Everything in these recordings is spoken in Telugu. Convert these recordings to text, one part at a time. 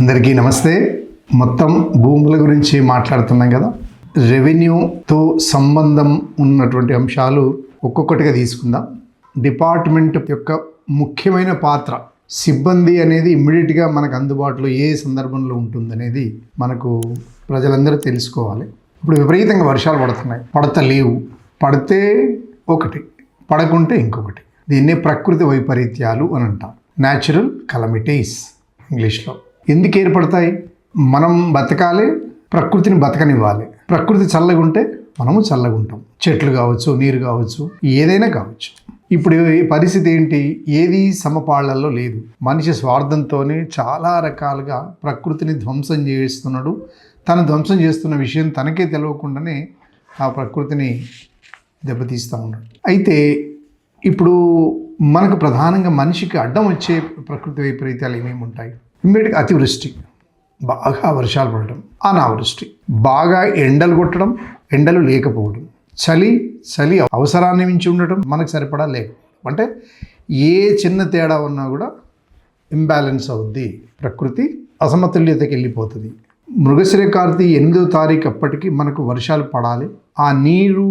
అందరికీ నమస్తే. మొత్తం భూముల గురించి మాట్లాడుతున్నాం కదా. రెవెన్యూతో సంబంధం ఉన్నటువంటి అంశాలు ఒక్కొక్కటిగా తీసుకుందాం. డిపార్ట్మెంట్ యొక్క ముఖ్యమైన పాత్ర సిబ్బంది అనేది ఇమ్మీడియట్గా మనకు అందుబాటులో ఏ సందర్భంలో ఉంటుందనేది మనకు ప్రజలందరూ తెలుసుకోవాలి. ఇప్పుడు విపరీతంగా వర్షాలు పడుతున్నాయి. పడత లేవు పడితే ఒకటి పడకుంటే ఇంకొకటి. దీన్నే ప్రకృతి వైపరీత్యాలు అని అంటాం. న్యాచురల్ కలమిటీస్ ఇంగ్లీష్లో ఎందుకు ఏర్పడతాయి? మనం బతకాలి ప్రకృతిని బతకనివ్వాలి. ప్రకృతి చల్లగా ఉంటే మనము చల్లగా ఉంటాం చెట్లు కావచ్చు నీరు కావచ్చు ఏదైనా కావచ్చు. ఇప్పుడు పరిస్థితి ఏంటి? ఏది సమపాళ్ళలో లేదు. మనిషి స్వార్థంతోనే చాలా రకాలుగా ప్రకృతిని ధ్వంసం చేస్తున్నాడు. తను ధ్వంసం చేస్తున్న విషయం తనకే తెలియకుండానే ఆ ప్రకృతిని దెబ్బతీస్తూ ఉన్నాడు. అయితే ఇప్పుడు మనకు ప్రధానంగా మనిషికి అడ్డం వచ్చే ప్రకృతి వైపరీత్యాలు ఏమేమి ఉంటాయి? ఇమ్మీడియట్గా అతివృష్టి. బాగా వర్షాలు పడటం అనావృష్టి. బాగా ఎండలు కొట్టడం ఎండలు లేకపోవడం. చలి చలి అవసరాన్ని మించి ఉండటం మనకు సరిపడా లేకపోవడం అంటే ఏ చిన్న తేడా ఉన్నా కూడా ఇంబ్యాలెన్స్ అవుద్ది. ప్రకృతి అసమతుల్యతకి వెళ్ళిపోతుంది. మృగశిర కార్తీ ఎనిమిదో తారీఖు అప్పటికి మనకు వర్షాలు పడాలి. ఆ నీరు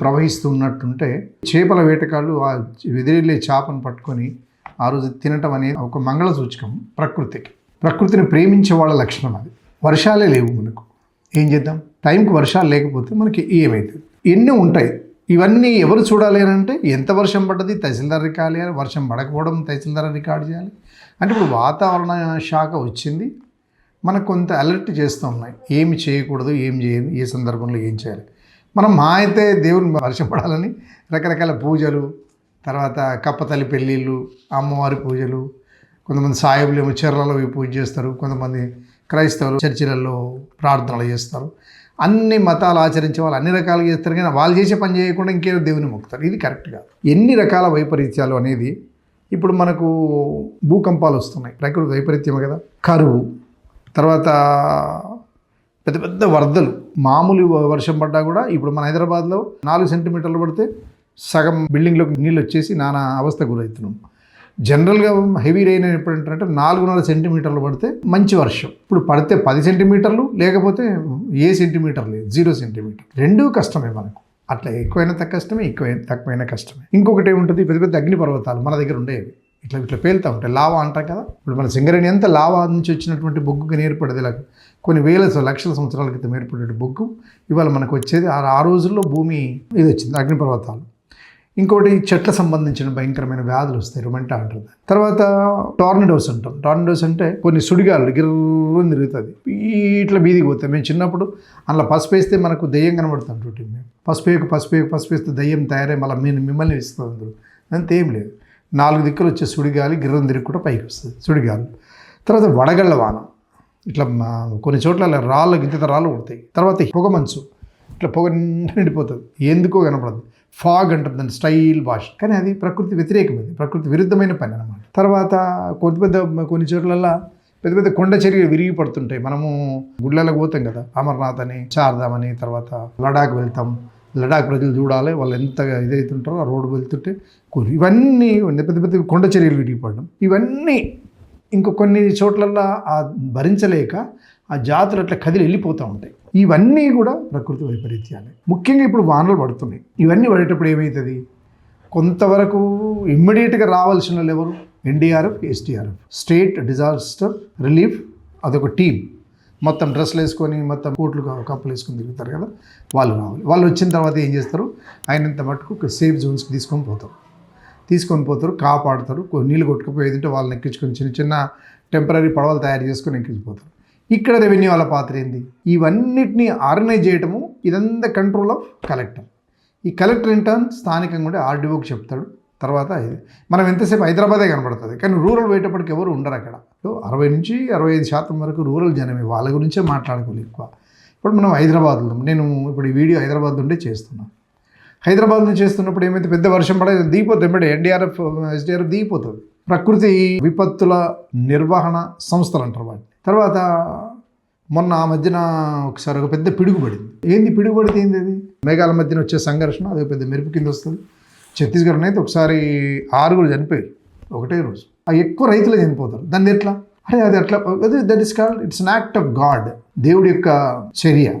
ప్రవహిస్తున్నట్టుంటే చేపల వేటకాళ్ళు ఆ వెదిరిల్లే చేపను పట్టుకొని ఆ రోజు తినటం అనేది ఒక మంగళ సూచకం ప్రకృతికి. ప్రకృతిని ప్రేమించే వాళ్ళ లక్షణం అది. వర్షాలే లేవు మనకు. ఏం చేద్దాం? టైంకి వర్షాలు లేకపోతే మనకి ఏమవుతుంది ఎన్ని ఉంటాయి. ఇవన్నీ ఎవరు చూడాలి అని అంటే ఎంత వర్షం పడ్డది తహసీల్దార్ రికార్డు చేయాలి వర్షం పడకపోవడం తహసీల్దార్ రికార్డు చేయాలి. అంటే ఇప్పుడు వాతావరణ శాఖ వచ్చింది. మనకు కొంత అలర్ట్ చేస్తూ ఉన్నాయి. ఏమి చేయకూడదు ఏం చేయాలి ఏ సందర్భంలో ఏం చేయాలి? మనం మా అయితే దేవుని వర్షం పడాలని రకరకాల పూజలు తర్వాత కప్పతల్లి పెళ్ళిళ్ళు అమ్మవారి పూజలు కొంతమంది సాయిబులు ఏమో చీరలలో పూజ చేస్తారు కొంతమంది క్రైస్తవులు చర్చిలలో ప్రార్థనలు చేస్తారు. అన్ని మతాలు ఆచరించే వాళ్ళు అన్ని రకాలుగా చేస్తారు కానీ వాళ్ళు చేసే పని చేయకుండా ఇంకేదో దేవుని మొక్కుతారు. ఇది కరెక్ట్ కాదు. ఎన్ని రకాల వైపరీత్యాలు అనేది ఇప్పుడు మనకు భూకంపాలు వస్తున్నాయి. ప్రకృతి వైపరీత్యమే కదా? కరువు తర్వాత పెద్ద పెద్ద వరదలు. మామూలు వర్షం పడ్డా కూడా ఇప్పుడు మన హైదరాబాద్లో నాలుగు సెంటీమీటర్లు పడితే సగం బిల్డింగ్లోకి నీళ్ళు వచ్చేసి నానా అవస్థ గురవుతున్నాం. జనరల్గా హెవీ రెయిన్ ఎప్పుడు ఏంటంటే నాలుగున్నర సెంటీమీటర్లు పడితే మంచి వర్షం. ఇప్పుడు పడితే పది సెంటీమీటర్లు లేకపోతే ఏ సెంటీమీటర్ లేదు జీరో సెంటీమీటర్. రెండూ కష్టమే మనకు. అట్లా ఎక్కువైనా కష్టమే ఎక్కువ తక్కువైనా కష్టమే. ఇంకొకటి ఏముంటుంది? పెద్ద పెద్ద అగ్నిపర్వతాలు మన దగ్గర ఉండేవి. ఇట్లా ఇట్లా పేలుతూ ఉంటాయి. లావా అంటాం కదా? ఇప్పుడు మన సింగరేణి ఎంత లావా నుంచి వచ్చినటువంటి బొగ్గుకి ఏర్పడేది ఇలా కొన్ని వేల లక్షల సంవత్సరాల క్రితం ఏర్పడే బొగ్గు. ఇవాళ మనకు వచ్చేది ఆ ఆ రోజుల్లో భూమి ఇది వచ్చింది అగ్నిపర్వతాలు ఇంకోటి చెట్ల సంబంధించిన భయంకరమైన వ్యాధులు వస్తాయి రుమెంటా అంటారు తర్వాత టార్నడోస్ అంటాం. టార్నడోస్ అంటే కొన్ని సుడిగాలు గిర్రని తిరుగుతుంది ఇట్లా బీదికి పోతాయి. మేము చిన్నప్పుడు అందులో పసుపు వేస్తే మనకు దయ్యం కనబడుతుంటుంది మేము పసుపు వేయకు పసుపు వేయకు పసుపు వేస్తే దయ్యం తయారై మళ్ళీ మేము మిమ్మల్ని ఇస్తుంది అందరూ అంతే ఏం లేదు. నాలుగు దిక్కులు వచ్చే సుడిగాలి గిర్రం తిరిగి కూడా పైకి వస్తుంది సుడిగాలు. తర్వాత వడగళ్ళ వాన. ఇట్లా కొన్ని చోట్ల రాళ్ళు గింత రాళ్ళు కొడతాయి. తర్వాత పొగ మంచు. ఇట్లా పొగ నిండిపోతుంది. ఎందుకో కనపడదు. ఫాగ్ అంటారు దాన్ని స్టైల్ భాష కానీ అది ప్రకృతి వ్యతిరేకమైంది ప్రకృతి విరుద్ధమైన పని అనమాట తర్వాత కొద్ది పెద్ద కొన్ని చోట్లల్లో పెద్ద పెద్ద కొండ చర్యలు విరిగి పడుతుంటాయి మనము గుళ్ళలకు పోతాం కదా అమర్నాథ్ అని చార్ధామ్ అని తర్వాత లడాక్ వెళ్తాం. లడాక్ ప్రజలు చూడాలి వాళ్ళు ఎంత ఇదైతుంటారో ఆ రోడ్డు వెళ్తుంటే ఇవన్నీ పెద్ద పెద్ద కొండ చర్యలు విరిగిపడడం. ఇవన్నీ ఇంకో కొన్ని చోట్లల్లో ఆ భరించలేక ఆ జాతులు అట్లా కదిలి వెళ్ళిపోతూ ఉంటాయి. ఇవన్నీ కూడా ప్రకృతి వైపరీత్యాలే. ముఖ్యంగా ఇప్పుడు వానలు పడుతున్నాయి. ఇవన్నీ పడేటప్పుడు ఏమవుతుంది కొంతవరకు ఇమ్మీడియట్గా రావాల్సిన వాళ్ళు ఎవరు? NDRF SDRF state disaster relief అదొక టీం మొత్తం డ్రెస్లు వేసుకొని మొత్తం కోట్లు కప్పులు వేసుకొని తిరుగుతారు కదా? వాళ్ళు రావాలి. వాళ్ళు వచ్చిన తర్వాత ఏం చేస్తారు? ఆయనంత మటుకు సేఫ్ జోన్స్కి తీసుకొని పోతారు. తీసుకొని పోతారు కాపాడుతారు నీళ్ళు కొట్టుకుపోయేది ఉంటే వాళ్ళని ఎక్కించుకొని చిన్న చిన్న టెంపరీ పడవలు తయారు చేసుకొని ఎక్కించిపోతారు ఇక్కడ రెవెన్యూ వాళ్ళ పాత్ర ఏంది? ఇవన్నిటిని ఆర్గనైజ్ చేయటము ఇదంతా కంట్రోల్ ఆఫ్ కలెక్టర్ ఈ కలెక్టర్ ఇన్ స్థానికంగా కూడా ఆర్డీఓకి చెప్తాడు. తర్వాత ఇది. మనం ఎంతసేపు హైదరాబాదే కనబడుతుంది. కానీ రూరల్ పోయేటప్పటికి ఎవరు ఉండరు అక్కడ. సో అరవై నుంచి అరవై ఐదు శాతం వరకు రూరల్ జనమే. వాళ్ళ గురించే మాట్లాడుకోవాలి ఎక్కువ. ఇప్పుడు మనం హైదరాబాద్లో నేను ఇప్పుడు ఈ వీడియో హైదరాబాద్ నుండే చేస్తున్నాను హైదరాబాద్ నుంచి చేస్తున్నప్పుడు ఏమైతే పెద్ద వర్షం పడే దిగిపోతుంది. ఎంబడే ఎన్డీఆర్ఎఫ్ ఎస్డీఆర్ఎఫ్ దిగిపోతుంది. ప్రకృతి విపత్తుల నిర్వహణ సంస్థలు అంటారు వాటిని. తర్వాత మొన్న ఆ మధ్యన ఒకసారి ఒక పెద్ద పిడుగు పడింది. ఏంది పిడుగు పడితే ఏంది అది? మేఘాల మధ్యన వచ్చే సంఘర్షణ అది పెద్ద మెరుపు కింద వస్తుంది. ఛత్తీస్గఢ్ అయితే ఒకసారి ఆరుగురు చనిపోయారు ఒకటే రోజు. ఆ ఎక్కువ రైతులు చనిపోతారు. దాన్ని ఎట్లా? అరే అది అట్లా that is called it's an act of God దేవుడి యొక్క చర్య.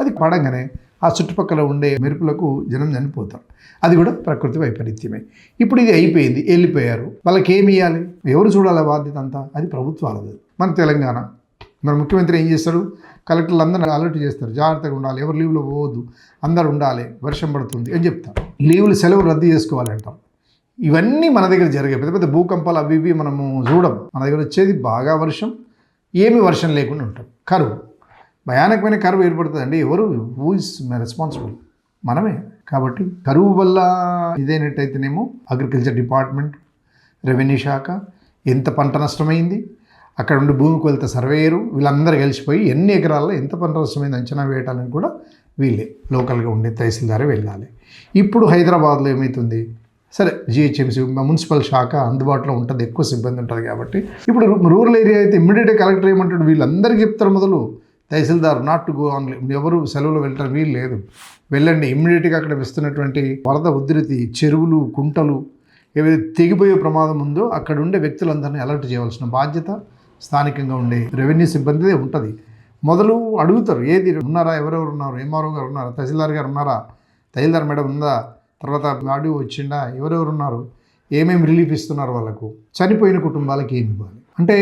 అది పడంగానే ఆ చుట్టుపక్కల ఉండే మెరుపులకు జనం చనిపోతారు అది కూడా ప్రకృతి వైపరీత్యమే. ఇప్పుడు ఇది అయిపోయింది వెళ్ళిపోయారు. వాళ్ళకి ఏమి ఇవ్వాలి ఎవరు చూడాలి బాధ్యత అంతా? అది ప్రభుత్వాలది. మన తెలంగాణ. మన ముఖ్యమంత్రి ఏం చేస్తారు కలెక్టర్లు అందరూ అలర్ట్ చేస్తారు. జాగ్రత్తగా ఉండాలి. ఎవరు లీవ్లో పోవద్దు. అందరు ఉండాలి. వర్షం పడుతుంది అని చెప్తారు. లీవులు సెలవు రద్దు చేసుకోవాలంటాం ఇవన్నీ మన దగ్గర జరిగాయి. పెద్ద పెద్ద భూకంపాలు అవి ఇవి మనము చూడం. మన దగ్గర వచ్చేది బాగా వర్షం. ఏమి వర్షం లేకుండా ఉంటాం. కరువు. భయానకమైన కరువు ఏర్పడుతుందండి. ఎవరు? హూ ఇస్ రెస్పాన్సిబుల్ మనమే. కాబట్టి కరువు వల్ల ఇదైనట్టయితేనేమో అగ్రికల్చర్ డిపార్ట్మెంట్ రెవెన్యూ శాఖ ఎంత పంట నష్టమైంది అక్కడ ఉండి భూమికి వెళ్తే సర్వేయరు వీళ్ళందరూ కలిసిపోయి ఎన్ని ఎకరాల్లో ఎంత పంట నష్టమైంది అంచనా వేయటానికి కూడా వీళ్ళే లోకల్గా ఉండే తహసీల్దారే వెళ్ళాలి. ఇప్పుడు హైదరాబాద్లో ఏమవుతుంది సరే జిహెచ్ఎంసీ మున్సిపల్ శాఖ అందుబాటులో ఉంటుంది ఎక్కువ సిబ్బంది ఉంటుంది కాబట్టి. ఇప్పుడు రూరల్ ఏరియా అయితే ఇమ్మీడియట్గా కలెక్టర్ ఏమంటాడు? వీళ్ళందరికీ చెప్తారు మొదలు. Tahsildar not to go on ఎవరు సెలవులు వెళ్ళటం వీలు లేదు. వెళ్ళండి. ఇమ్మీడియట్గా అక్కడ వస్తున్నటువంటి వరద ఉధృతి చెరువులు కుంటలు ఏవైతే తెగిపోయే ప్రమాదం ఉందో అక్కడ ఉండే వ్యక్తులందరినీ అలర్ట్ చేయవలసిన బాధ్యత స్థానికంగా ఉండే రెవెన్యూ సిబ్బందిదే ఉంటుంది. మొదలు అడుగుతారు ఏది ఉన్నారా? ఎవరెవరు ఉన్నారు? ఎంఆర్ఓ గారు ఉన్నారా? తహసీల్దార్ గారు ఉన్నారా? తహసీల్దార్ మేడం ఉందా? తర్వాత ఆడియో వచ్చిందా ఎవరెవరు ఉన్నారు? ఏమేమి రిలీఫ్ ఇస్తున్నారు వాళ్ళకు? చనిపోయిన కుటుంబాలకి ఏమి ఇవ్వాలి? అంటే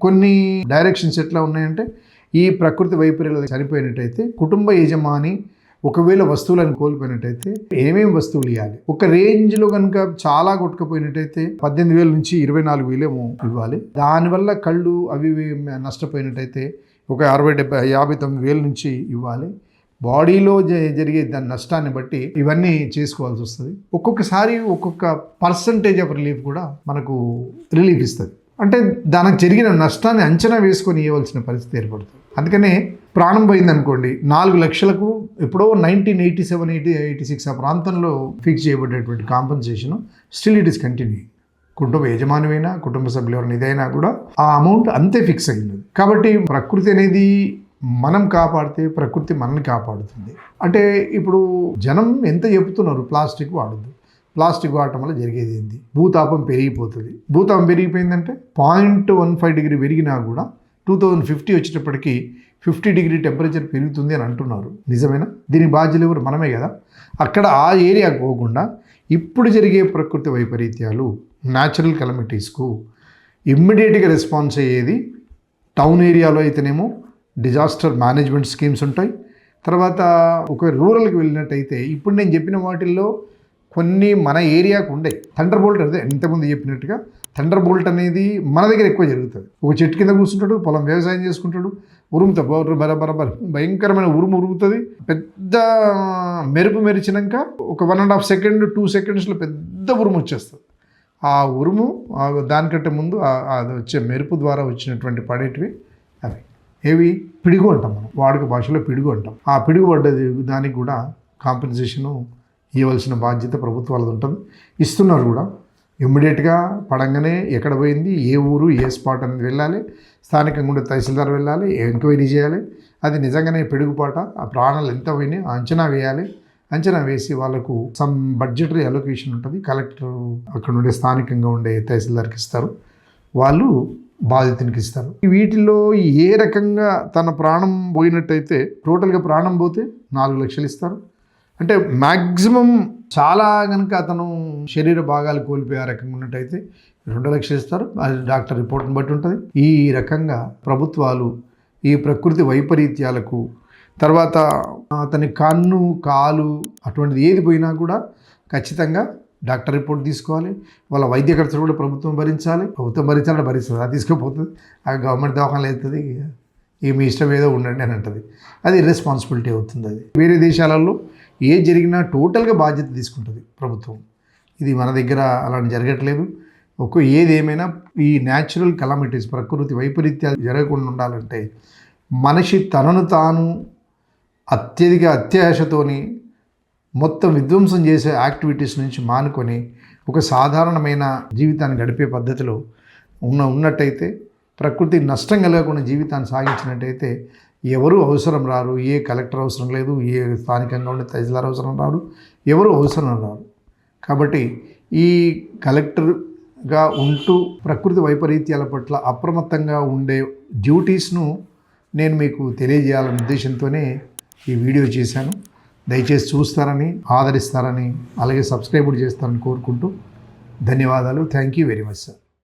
కొన్ని డైరెక్షన్స్ ఎట్లా ఉన్నాయంటే ఈ ప్రకృతి వైపర్యాలు చనిపోయినట్టయితే కుటుంబ యజమాని ఒకవేళ వస్తువులను కోల్పోయినట్టయితే ఏమేమి వస్తువులు ఇవ్వాలి? ఒక రేంజ్లో కనుక చాలా కొట్టుకుపోయినట్టయితే పద్దెనిమిది వేల నుంచి ఇరవై నాలుగు వేలేమో ఇవ్వాలి. దానివల్ల కళ్ళు అవి నష్టపోయినట్టయితే ఒక అరవై డెబ్బై యాభై తొమ్మిది వేల నుంచి ఇవ్వాలి. బాడీలో జ- జరిగే దాని నష్టాన్ని బట్టి ఇవన్నీ చేసుకోవాల్సి వస్తుంది. ఒక్కొక్కసారి ఒక్కొక్క పర్సంటేజ్ ఆఫ్ రిలీఫ్ కూడా మనకు రిలీఫ్ ఇస్తుంది. అంటే దానికి జరిగిన నష్టాన్ని అంచనా వేసుకొని ఇవ్వాల్సిన పరిస్థితి ఏర్పడుతుంది. అందుకనే ప్రాణం పోయిందనుకోండి నాలుగు లక్షలకు ఎప్పుడో nineteen eighty seven eighty eighty six ఆ ప్రాంతంలో fix చేయబడేటువంటి compensation still it is continue కుటుంబ యజమానివైనా కుటుంబ సభ్యులు ఎవరైనా ఇదైనా కూడా ఆ అమౌంట్ అంతే ఫిక్స్ అయింది కాబట్టి ప్రకృతి అనేది మనం కాపాడితే ప్రకృతి మనల్ని కాపాడుతుంది. అంటే ఇప్పుడు జనం ఎంత చెప్తున్నారు ప్లాస్టిక్ వాడద్దు. ప్లాస్టిక్ వాడటం వల్ల జరిగేది ఏంది? భూతాపం పెరిగిపోతుంది. భూతాపం పెరిగిపోయిందంటే పాయింట్ వన్ ఫైవ్ డిగ్రీ పెరిగినా కూడా టూ థౌజండ్ ఫిఫ్టీ వచ్చేటప్పటికి ఫిఫ్టీ డిగ్రీ టెంపరేచర్ పెరుగుతుంది అని అంటున్నారు. నిజమేనా? దీని బాధ్యులు ఎవరు? మనమే కదా. అక్కడ ఆ ఏరియాకు పోకుండా ఇప్పుడు జరిగే ప్రకృతి వైపరీత్యాలు న్యాచురల్ కెలమిటీస్కు ఇమ్మీడియట్గా రెస్పాన్స్ అయ్యేది టౌన్ ఏరియాలో అయితేనేమో డిజాస్టర్ మేనేజ్మెంట్ స్కీమ్స్ ఉంటాయి. తర్వాత ఒకవేళ రూరల్కి వెళ్ళినట్టయితే ఇప్పుడు నేను చెప్పిన వాటిల్లో కొన్ని మన ఏరియాకు ఉండే. థండర్ బోల్ట్ అదే ఇంతకుముందు చెప్పినట్టుగా థండర్ బోల్ట్ అనేది మన దగ్గర ఎక్కువ జరుగుతుంది. ఒక చెట్టు కింద కూర్చుంటాడు పొలం వ్యవసాయం చేసుకుంటాడు ఉరుముతా బర బర భయంకరమైన ఉరుము ఉరుగుతుంది పెద్ద మెరుపు మెరిచినాక ఒక one and half second two సెకండ్స్లో పెద్ద ఉరుము వచ్చేస్తుంది. ఆ ఉరుము దానికంటే ముందు అది వచ్చే మెరుపు ద్వారా వచ్చినటువంటి పడేటివి అవి. ఏవి? పిడుగు అంటాం మనం. వాడుక భాషలో పిడుగు అంటాం. ఆ పిడుగు పడ్డది దానికి కూడా కాంపెన్సేషను ఇవ్వాల్సిన బాధ్యత ప్రభుత్వాలది ఉంటుంది. ఇస్తున్నారు కూడా. ఇమ్మీడియట్గా పడంగానే ఎక్కడ పోయింది ఏ ఊరు ఏ స్పాట్ అనేది వెళ్ళాలి స్థానికంగా ఉండే తహసీల్దార్ వెళ్ళాలి ఎంక్వైరీ చేయాలి. అది నిజంగానే పిడుగుపాట. ఆ ప్రాణాలు ఎంత పోయినాయి ఆ అంచనా వేయాలి. అంచనా వేసి వాళ్ళకు సమ్ బడ్జెటరీ అలొకేషన్ ఉంటుంది. కలెక్టర్ అక్కడ ఉండే స్థానికంగా ఉండే తహసీల్దార్కి ఇస్తారు. వాళ్ళు బాధితునికి ఇస్తారు. వీటిల్లో ఏ రకంగా తన ప్రాణం పోయినట్టయితే టోటల్గా ప్రాణం పోతే నాలుగు లక్షలు ఇస్తారు. అంటే మ్యాక్సిమం చాలా కనుక అతను శరీర భాగాలు కోల్పోయే రకంగా ఉన్నట్టయితే రెండు లక్షలు ఇస్తారు. అది డాక్టర్ రిపోర్ట్ని బట్టి ఉంటుంది. ఈ రకంగా ప్రభుత్వాలు ఈ ప్రకృతి వైపరీత్యాలకు తర్వాత అతని కన్ను కాలు అటువంటిది ఏది పోయినా కూడా ఖచ్చితంగా డాక్టర్ రిపోర్ట్ తీసుకోవాలి. వాళ్ళ వైద్య ఖర్చులు కూడా ప్రభుత్వం భరించాలి. ప్రభుత్వం భరించాలంటే భరిస్తుంది. అది తీసుకుపోతుంది. ఆ గవర్నమెంట్ దవాఖానలు అవుతుంది ఇక మీ ఇష్టం ఏదో ఉండండి అని అంటది. అది రెస్పాన్సిబిలిటీ అవుతుంది అది. వేరే దేశాలలో ఏ జరిగినా టోటల్గా బాధ్యత తీసుకుంటుంది ప్రభుత్వం. ఇది మన దగ్గర అలాంటి జరగట్లేదు. ఒక్క ఏదేమైనా ఈ న్యాచురల్ కలామిటీస్ ప్రకృతి వైపరీత్యాలు జరగకుండా ఉండాలంటే మనిషి తనను తాను అత్యధిక అత్యాశతోని మొత్తం విధ్వంసం చేసే యాక్టివిటీస్ నుంచి మానుకొని ఒక సాధారణమైన జీవితాన్ని గడిపే పద్ధతిలో ఉన్న ఉన్నట్టయితే ప్రకృతి నష్టం కలగకుండా జీవితాన్ని సాగించినట్టయితే ఎవరు అవసరం రారు ఏ కలెక్టర్ అవసరం లేదు ఏ స్థానికంగా ఉండే తహసీల్దార్ అవసరం రారు ఎవరు అవసరం రారు. కాబట్టి ఈ కలెక్టర్గా ఉంటూ ప్రకృతి వైపరీత్యాల పట్ల అప్రమత్తంగా ఉండే డ్యూటీస్ను నేను మీకు తెలియజేయాలనే ఉద్దేశంతోనే ఈ వీడియో చేశాను. దయచేసి చూస్తారని ఆదరిస్తారని అలాగే సబ్స్క్రైబ్ చేస్తారని కోరుకుంటూ ధన్యవాదాలు. Thank you very much sir.